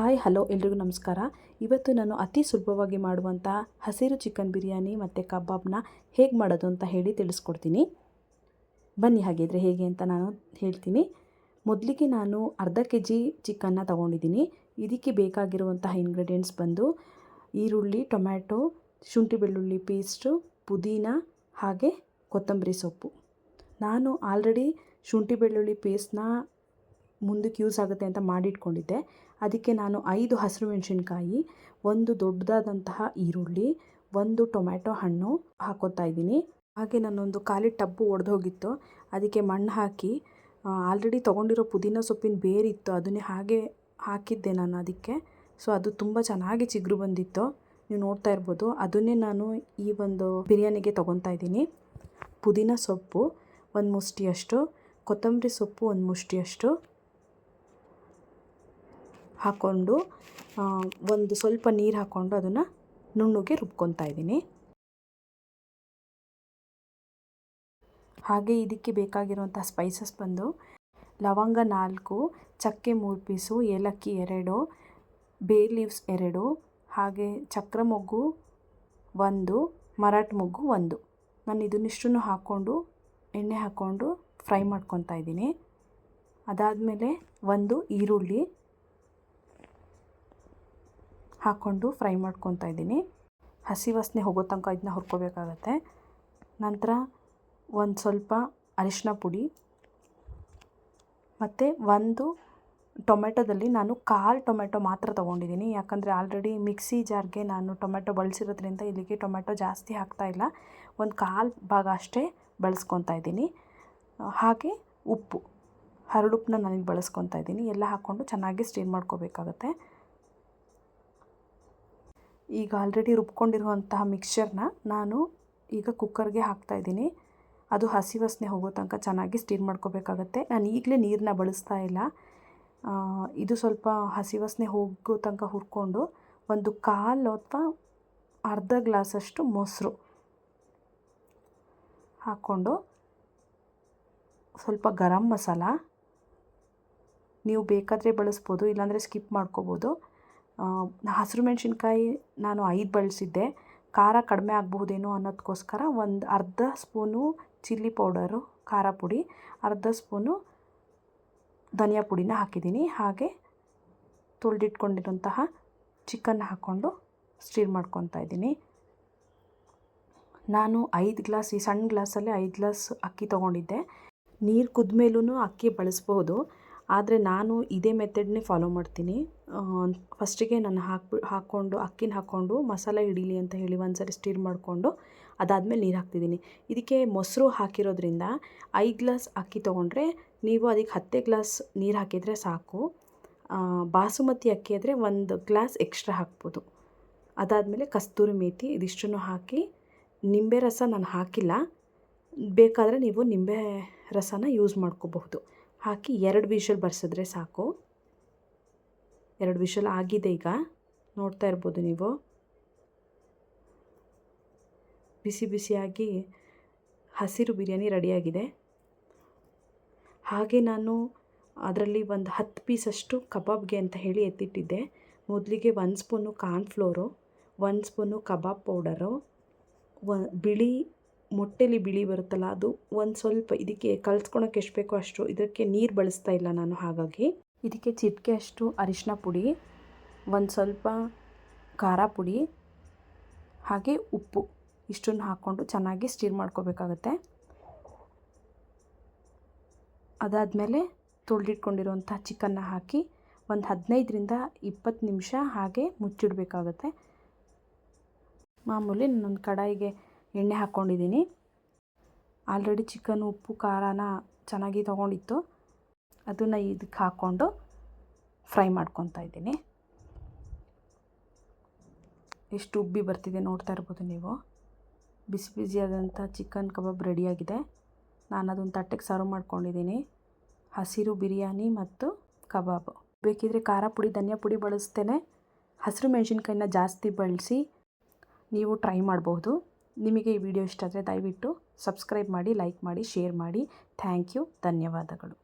Hi, hello ಎಲ್ರಿಗೂ ನಮಸ್ಕಾರ. ಇವತ್ತು ನಾನು ಅತಿ ಸುಲಭವಾಗಿ ಮಾಡುವಂಥ ಹಸಿರು ಚಿಕನ್ ಬಿರಿಯಾನಿ ಮತ್ತು ಕಬಾಬ್ನ ಹೇಗೆ ಮಾಡೋದು ಅಂತ ಹೇಳಿ ತಿಳಿಸ್ಕೊಡ್ತೀನಿ. ಬನ್ನಿ, ಹಾಗಿದ್ರೆ ಹೇಗೆ ಅಂತ ನಾನು ಹೇಳ್ತೀನಿ. ಮೊದಲಿಗೆ ನಾನು ಅರ್ಧ ಕೆ ಜಿ ಚಿಕನ್ನ ತೊಗೊಂಡಿದ್ದೀನಿ. ಇದಕ್ಕೆ ಬೇಕಾಗಿರುವಂತಹ ಇಂಗ್ರೀಡಿಯೆಂಟ್ಸ್ ಬಂದು ಈರುಳ್ಳಿ, ಟೊಮ್ಯಾಟೊ, ಶುಂಠಿ ಬೆಳ್ಳುಳ್ಳಿ ಪೇಸ್ಟು ಪುದೀನ ಹಾಗೆ ಕೊತ್ತಂಬರಿ ಸೊಪ್ಪು. ನಾನು ಆಲ್ರೆಡಿ ಶುಂಠಿ ಬೆಳ್ಳುಳ್ಳಿ ಪೇಸ್ಟ್ನ ಮುಂದಕ್ಕೆ ಯೂಸ್ ಆಗುತ್ತೆ ಅಂತ ಮಾಡಿಟ್ಕೊಂಡಿದ್ದೆ. ಅದಕ್ಕೆ ನಾನು ಐದು ಹಸಿರು ಮೆಣಸಿನ್ಕಾಯಿ, ಒಂದು ದೊಡ್ಡದಾದಂತಹ ಈರುಳ್ಳಿ, ಒಂದು ಟೊಮ್ಯಾಟೊ ಹಣ್ಣು ಹಾಕೋತಾ ಇದ್ದೀನಿ. ಹಾಗೆ ನಾನೊಂದು ಖಾಲಿ ಟಬ್ಬು ಒಡೆದೋಗಿತ್ತು. ಅದಕ್ಕೆ ಮಣ್ಣು ಹಾಕಿ ಆಲ್ರೆಡಿ ತೊಗೊಂಡಿರೋ ಪುದೀನ ಸೊಪ್ಪಿನ ಬೇರಿತ್ತು ಅದನ್ನೇ ಹಾಗೆ ಹಾಕಿದ್ದೆ ನಾನು ಅದಕ್ಕೆ. ಸೊ ಅದು ತುಂಬ ಚೆನ್ನಾಗಿ ಚಿಗುರು ಬಂದಿತ್ತು. ನೀವು ನೋಡ್ತಾ ಇರ್ಬೋದು. ಅದನ್ನೇ ನಾನು ಈ ಒಂದು ಬಿರಿಯಾನಿಗೆ ತೊಗೊತಾ ಇದ್ದೀನಿ. ಪುದೀನ ಸೊಪ್ಪು ಒಂದು ಮುಷ್ಟಿಯಷ್ಟು, ಕೊತ್ತಂಬರಿ ಸೊಪ್ಪು ಒಂದು ಮುಷ್ಟಿಯಷ್ಟು ಹಾಕ್ಕೊಂಡು ಒಂದು ಸ್ವಲ್ಪ ನೀರು ಹಾಕ್ಕೊಂಡು ಅದನ್ನು ನುಣ್ಣಗೆ ರುಬ್ಕೊತಾ ಇದ್ದೀನಿ. ಹಾಗೆ ಇದಕ್ಕೆ ಬೇಕಾಗಿರುವಂಥ ಸ್ಪೈಸಸ್ ಬಂದು ಲವಂಗ ನಾಲ್ಕು, ಚಕ್ಕೆ ಮೂರು ಪೀಸು, ಏಲಕ್ಕಿ ಎರಡು ಬೇ ಲೀವ್ಸ್ ಎರಡು, ಹಾಗೆ ಚಕ್ರ ಮೊಗ್ಗು ಒಂದು, ಮರಾಠ ಮೊಗ್ಗು ಒಂದು. ನಾನು ಇದನ್ನಿಷ್ಟನ್ನು ಹಾಕ್ಕೊಂಡು ಎಣ್ಣೆ ಹಾಕ್ಕೊಂಡು ಫ್ರೈ ಮಾಡ್ಕೊತಾ ಇದ್ದೀನಿ. ಅದಾದಮೇಲೆ ಒಂದು ಈರುಳ್ಳಿ ಹಾಕ್ಕೊಂಡು ಫ್ರೈ ಮಾಡ್ಕೊತಾ ಇದ್ದೀನಿ. ಹಸಿ ವಾಸನೆ ಹೋಗೋ ತನಕ ಇದನ್ನ ಹುರ್ಕೋಬೇಕಾಗತ್ತೆ. ನಂತರ ಒಂದು ಸ್ವಲ್ಪ ಅರಿಶಿನ ಪುಡಿ. ಮತ್ತು ಒಂದು ಟೊಮೆಟೊದಲ್ಲಿ ನಾನು ಕಾಲು ಟೊಮೆಟೊ ಮಾತ್ರ ತೊಗೊಂಡಿದ್ದೀನಿ. ಯಾಕಂದರೆ ಆಲ್ರೆಡಿ ಮಿಕ್ಸಿ ಜಾರ್ಗೆ ನಾನು ಟೊಮೆಟೊ ಬಳಸಿರೋದ್ರಿಂದ ಇಲ್ಲಿಗೆ ಟೊಮೆಟೊ ಜಾಸ್ತಿ ಹಾಕ್ತಾಯಿಲ್ಲ ಒಂದು ಕಾಲು ಭಾಗ ಅಷ್ಟೇ ಬಳಸ್ಕೊತಾ ಇದ್ದೀನಿ. ಹಾಗೆ ಉಪ್ಪು. ಹರಳುಪ್ಪನ್ನ ನನಗೆ ಬಳಸ್ಕೊತಾ ಇದ್ದೀನಿ. ಎಲ್ಲ ಹಾಕ್ಕೊಂಡು ಚೆನ್ನಾಗಿ ಸ್ಟೀರ್ ಮಾಡ್ಕೋಬೇಕಾಗತ್ತೆ. ಈಗ ಆಲ್ರೆಡಿ ರುಬ್ಕೊಂಡಿರುವಂತಹ ಮಿಕ್ಸ್ಚರ್ನ ನಾನು ಈಗ ಕುಕ್ಕರ್ಗೆ ಹಾಕ್ತಾಯಿದ್ದೀನಿ ಅದು ಹಸಿ ವಾಸನೆ ಹೋಗೋ ತನಕ ಚೆನ್ನಾಗಿ ಸ್ಟೀರ್ ಮಾಡ್ಕೋಬೇಕಾಗತ್ತೆ. ನಾನು ಈಗಲೇ ನೀರನ್ನ ಬಳಸ್ತಾ ಇಲ್ಲ. ಇದು ಸ್ವಲ್ಪ ಹಸಿ ವಾಸನೆ ಹೋಗೋ ತನಕ ಹುರ್ಕೊಂಡು ಒಂದು ಕಾಲು ಅಥವಾ ಅರ್ಧ ಗ್ಲಾಸಷ್ಟು ಮೊಸರು ಹಾಕ್ಕೊಂಡು ಸ್ವಲ್ಪ ಗರಂ ಮಸಾಲ ನೀವು ಬೇಕಾದರೆ ಬಳಸ್ಬೋದು, ಇಲ್ಲಾಂದರೆ ಸ್ಕಿಪ್ ಮಾಡ್ಕೋಬೋದು. ಹಸಿರು ಮೆಣಸಿನ್ಕಾಯಿ ನಾನು ಐದು ಬಳಸಿದ್ದೆ. ಖಾರ ಕಡಿಮೆ ಆಗಬಹುದೇನೋ ಅನ್ನೋದಕ್ಕೋಸ್ಕರ ಒಂದು ಅರ್ಧ ಸ್ಪೂನು ಚಿಲ್ಲಿ ಪೌಡರು, ಖಾರ ಪುಡಿ, ಅರ್ಧ ಸ್ಪೂನು ಧನಿಯಾ ಪುಡಿನ ಹಾಕಿದ್ದೀನಿ. ಹಾಗೆ ತೊಳೆದಿಟ್ಕೊಂಡಿರೋಂತಹ ಚಿಕನ್ ಹಾಕ್ಕೊಂಡು ಸ್ಟೀರ್ ಮಾಡ್ಕೊತಾ ಇದ್ದೀನಿ. ನಾನು ಐದು ಗ್ಲಾಸ್, ಈ ಸಣ್ಣ ಗ್ಲಾಸಲ್ಲಿ ಐದು ಗ್ಲಾಸ್ ಅಕ್ಕಿ ತೊಗೊಂಡಿದ್ದೆ. ನೀರು ಕುದ್ದ ಮೇಲೂ ಅಕ್ಕಿ ಬಳಸ್ಬೋದು. ಆದರೆ ನಾನು ಇದೇ ಮೆಥಡ್ನೇ ಫಾಲೋ ಮಾಡ್ತೀನಿ. ಫಸ್ಟಿಗೆ ನಾನು ಹಾಕ್ಬಿ, ಹಾಕ್ಕೊಂಡು, ಅಕ್ಕಿನ ಹಾಕ್ಕೊಂಡು ಮಸಾಲೆ ಹಿಡೀಲಿ ಅಂತ ಹೇಳಿ ಒಂದು ಸರಿ ಸ್ಟೀರ್ ಮಾಡಿಕೊಂಡು ಅದಾದಮೇಲೆ ನೀರು ಹಾಕ್ತಿದ್ದೀನಿ. ಇದಕ್ಕೆ ಮೊಸರು ಹಾಕಿರೋದ್ರಿಂದ ಐದು ಗ್ಲಾಸ್ ಅಕ್ಕಿ ತೊಗೊಂಡ್ರೆ ನೀವು ಅದಕ್ಕೆ ಹತ್ತೇ ಗ್ಲಾಸ್ ನೀರು ಹಾಕಿದರೆ ಸಾಕು. ಬಾಸುಮತಿ ಅಕ್ಕಿ ಆದರೆ ಒಂದು ಗ್ಲಾಸ್ ಎಕ್ಸ್ಟ್ರಾ ಹಾಕ್ಬೋದು. ಅದಾದಮೇಲೆ ಕಸ್ತೂರಿ ಮೇಥಿ ಇದಿಷ್ಟನ್ನು ಹಾಕಿ ನಿಂಬೆ ರಸ ನಾನು ಹಾಕಿಲ್ಲ. ಬೇಕಾದರೆ ನೀವು ನಿಂಬೆ ರಸನ ಯೂಸ್ ಮಾಡ್ಕೋಬಹುದು. ಹಾಕಿ ಎರಡು ವಿಷಲ್ ಬರ್ಸಿದ್ರೆ ಸಾಕು. ಎರಡು ವಿಷಲ್ ಆಗಿದೆ ಈಗ. ನೋಡ್ತಾ ಇರ್ಬೋದು ನೀವು. ಬಿಸಿ ಬಿಸಿಯಾಗಿ ಹಸಿರು ಬಿರಿಯಾನಿ ರೆಡಿಯಾಗಿದೆ. ಹಾಗೆ ನಾನು ಅದರಲ್ಲಿ ಒಂದು ಹತ್ತು ಪೀಸಷ್ಟು ಕಬಾಬ್ಗೆ ಅಂತ ಹೇಳಿ ಎತ್ತಿಟ್ಟಿದ್ದೆ. ಮೊದಲಿಗೆ ಒಂದು ಸ್ಪೂನು ಕಾರ್ನ್ಫ್ಲೋರು ಒಂದು ಸ್ಪೂನು ಕಬಾಬ್ ಪೌಡರು ಬಿಳಿ ಮೊಟ್ಟೆಲಿ ಬಿಳಿ ಬರುತ್ತಲ್ಲ, ಅದು ಒಂದು ಸ್ವಲ್ಪ ಇದಕ್ಕೆ ಕಲ್ಸ್ಕೊಳಕ್ಕೆ ಎಷ್ಟು ಬೇಕೋ ಅಷ್ಟು ಇದಕ್ಕೆ ನೀರು ಬಳಸ್ತಾ ಇಲ್ಲ ನಾನು ಹಾಗಾಗಿ. ಇದಕ್ಕೆ ಚಿಟಿಕೆ ಅಷ್ಟು ಅರಿಶಿನ ಪುಡಿ, ಒಂದು ಸ್ವಲ್ಪ ಖಾರ ಪುಡಿ, ಹಾಗೆ ಉಪ್ಪು. ಇಷ್ಟನ್ನು ಹಾಕ್ಕೊಂಡು ಚೆನ್ನಾಗಿ ಸ್ಟೀರ್ ಮಾಡ್ಕೋಬೇಕಾಗತ್ತೆ. ಅದಾದಮೇಲೆ ತೊಳೆದಿಟ್ಕೊಂಡಿರುವಂಥ ಚಿಕನ್ನ ಹಾಕಿ ಒಂದು ಹದಿನೈದರಿಂದ ಇಪ್ಪತ್ತು ನಿಮಿಷ ಹಾಗೆ ಮುಚ್ಚಿಡಬೇಕಾಗತ್ತೆ. ಮಾಮೂಲಿ ನಾನೊಂದು ಕಡಾಯಿಗೆ ಎಣ್ಣೆ ಹಾಕ್ಕೊಂಡಿದ್ದೀನಿ. ಆಲ್ರೆಡಿ ಚಿಕನ್, ಉಪ್ಪು, ಖಾರನ ಚೆನ್ನಾಗಿ ತೊಗೊಂಡಿತ್ತು. ಅದನ್ನು ಇದಕ್ಕೆ ಹಾಕ್ಕೊಂಡು ಫ್ರೈ ಮಾಡ್ಕೊತಾ ಇದ್ದೀನಿ. ಎಷ್ಟು ಉಬ್ಬಿ ಬರ್ತಿದೆ ನೋಡ್ತಾ ಇರ್ಬೋದು ನೀವು. ಬಿಸಿ ಬಿಸಿಯಾದಂಥ ಚಿಕನ್ ಕಬಾಬ್ ರೆಡಿಯಾಗಿದೆ. ನಾನು ಅದೊಂದು ತಟ್ಟೆಗೆ ಸರ್ವ್ ಮಾಡ್ಕೊಂಡಿದ್ದೀನಿ. ಹಸಿರು ಬಿರಿಯಾನಿ ಮತ್ತು ಕಬಾಬ್. ಬೇಕಿದ್ರೆ ಖಾರ ಪುಡಿ, ಧನಿಯಾ ಪುಡಿ ಬಳಸ್ತೇನೆ. ಹಸಿರು ಮೆಣಸಿನ್ಕಾಯಿನ ಜಾಸ್ತಿ ಬಳಸಿ ನೀವು ಟ್ರೈ ಮಾಡ್ಬೋದು. ನಿಮಗೆ ಈ ವಿಡಿಯೋ ಇಷ್ಟ ಆದರೆ ದಯವಿಟ್ಟು ಸಬ್ಸ್ಕ್ರೈಬ್ ಮಾಡಿ, ಲೈಕ್ ಮಾಡಿ, ಶೇರ್ ಮಾಡಿ. Thank you. ಧನ್ಯವಾದಗಳು.